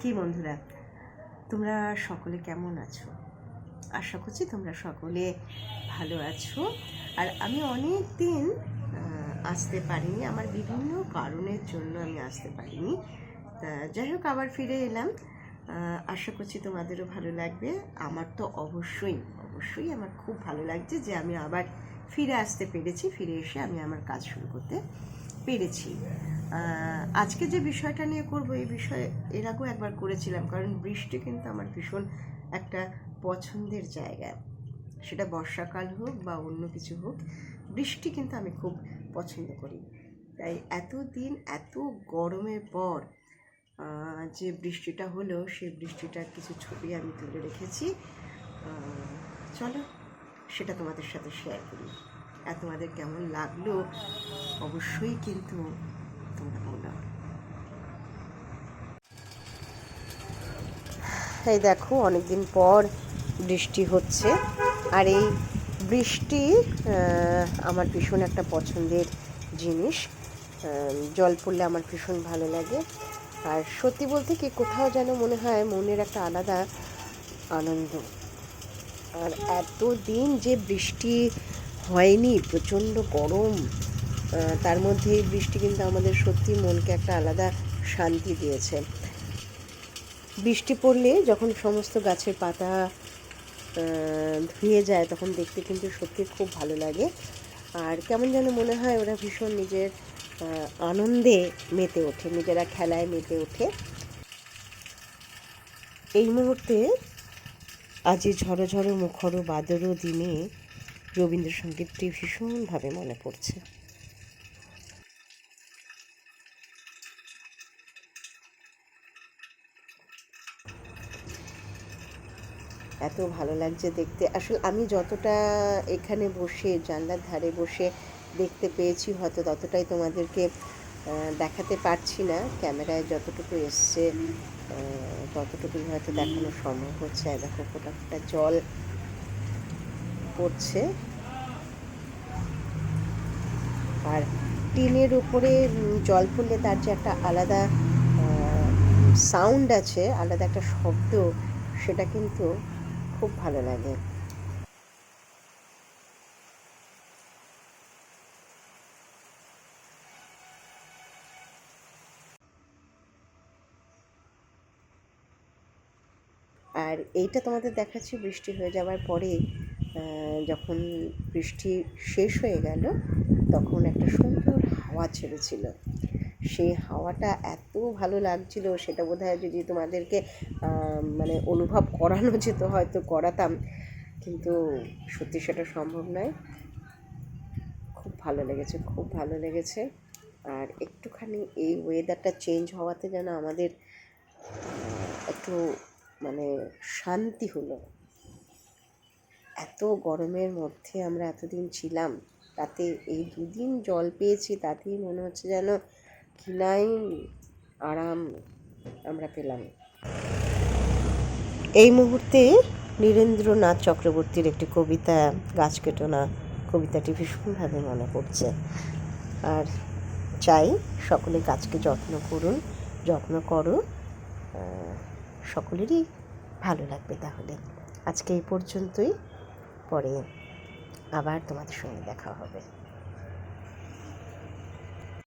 কি বন্ধুরা? তোমরা সকলে কেমন আছো? আশা করছি তোমরা সকলে ভালো আছো। আর আমি অনেক দিন আসতে পারিনি। আমার বিভিন্ন কারণের জন্য আমি আসতে পারিনি। তা যাই হোক, আবার ফিরে এলাম। আশা করছি তোমাদেরও ভালো লাগবে। আমার তো অবশ্যই অবশ্যই আমার খুব ভালো লাগছে যে আমি আবার ফিরে আসতে পেরেছি। ফিরে এসে আমি আমার কাজ শুরু করতে পেরেছি। আজকে যে বিষয়টা নিয়ে করব, এই বিষয়ে এর আগেও একবার করেছিলাম, কারণ বৃষ্টি কিন্তু আমার ভীষণ একটা পছন্দের জায়গা। সেটা বর্ষাকাল হোক বা অন্য কিছু হোক, বৃষ্টি কিন্তু আমি খুব পছন্দ করি। তাই এত দিন এত গরমের পর যে বৃষ্টিটা হলো সেই বৃষ্টিটার কিছু ছবি আমি তুলে রেখেছি। চলো, সেটা তোমাদের সাথে শেয়ার করি। আর তোমাদের কেমন লাগল? অবশ্যই কিন্তু তোমরা বলো এই দেখো, অনেকদিন পর বৃষ্টি হচ্ছে। আর এই বৃষ্টি আমার ভীষণ একটা পছন্দের জিনিস। জল পড়লে আমার ভীষণ ভালো লাগে। আর সত্যি বলতে কি, কোথাও যেন মনে হয় মনের একটা আলাদা আনন্দ। আর এত দিন যে বৃষ্টি হয়নি, প্রচণ্ড গরম তার মধ্যে এই বৃষ্টি কিন্তু আমাদের সত্যি মনকে একটা আলাদা শান্তি দিয়েছে। বৃষ্টি পড়লে যখন সমস্ত গাছের পাতা ধুয়ে যায়, তখন দেখতে কিন্তু সত্যি খুব ভালো লাগে। আর কেমন যেন মনে হয় ওরা ভীষণ নিজের আনন্দে মেতে ওঠে, নিজেরা খেলায় মেতে ওঠে। এই মুহূর্তে আজ এই ঝড়ো ঝড়ো মুখর বাদরও দিনে রবীন্দ্রসঙ্গীতটি ভীষণভাবে মনে পড়ছে। এত ভালো লাগছে দেখতে। আসলে আমি যতটা এখানে বসে, জানলার ধারে বসে দেখতে পেয়েছি, হয়তো ততটাই তোমাদেরকে দেখাতে পারছি না। ক্যামেরায় যতটুকু এসছে ততটুকুই হয়তো দেখানো সম্ভব হচ্ছে। দেখো, ফোটা ফোটা জল পড়ছে। আর টিনের উপরে জল পড়লে তার যে একটা আলাদা সাউন্ড আছে, আলাদা একটা শব্দ, সেটা কিন্তু খুব ভালো লাগে। আর এইটা তোমাদের দেখাচ্ছি, বৃষ্টি হয়ে যাওয়ার পরে যখন বৃষ্টি শেষ হয়ে গেল, তখন একটা সুন্দর হাওয়া ছেড়েছিল। সেই হাওয়াটা এত ভালো লাগছিল, সেটা বোধহয় যদি তোমাদেরকে মানে অনুভব করানো যেত, হয়তো করাতাম। কিন্তু সত্যি সেটা সম্ভব নয়। খুব ভালো লেগেছে, খুব ভালো লেগেছে। আর একটুখানি এই ওয়েদারটা চেঞ্জ হওয়াতে যেন আমাদের একটু মানে শান্তি হলো। এত গরমের মধ্যে আমরা এতদিন ছিলাম, তাতে এই দুদিন জল পেয়েছি, তাতেই মনে হচ্ছে যেন কিনাই আরাম আমরা পেলাম। এই মুহূর্তে নীরেন্দ্রনাথ চক্রবর্তীর একটি কবিতা গাছ কেটো না, কবিতাটি ভীষণভাবে মনে পড়ছে। আর চাই সকলে গাছকে যত্ন করুন, যত্ন করো সকলেরই ভালো লাগবে তাহলে। আজকে এই পর্যন্তই। পরে আবার তোমাদের সঙ্গে দেখা হবে।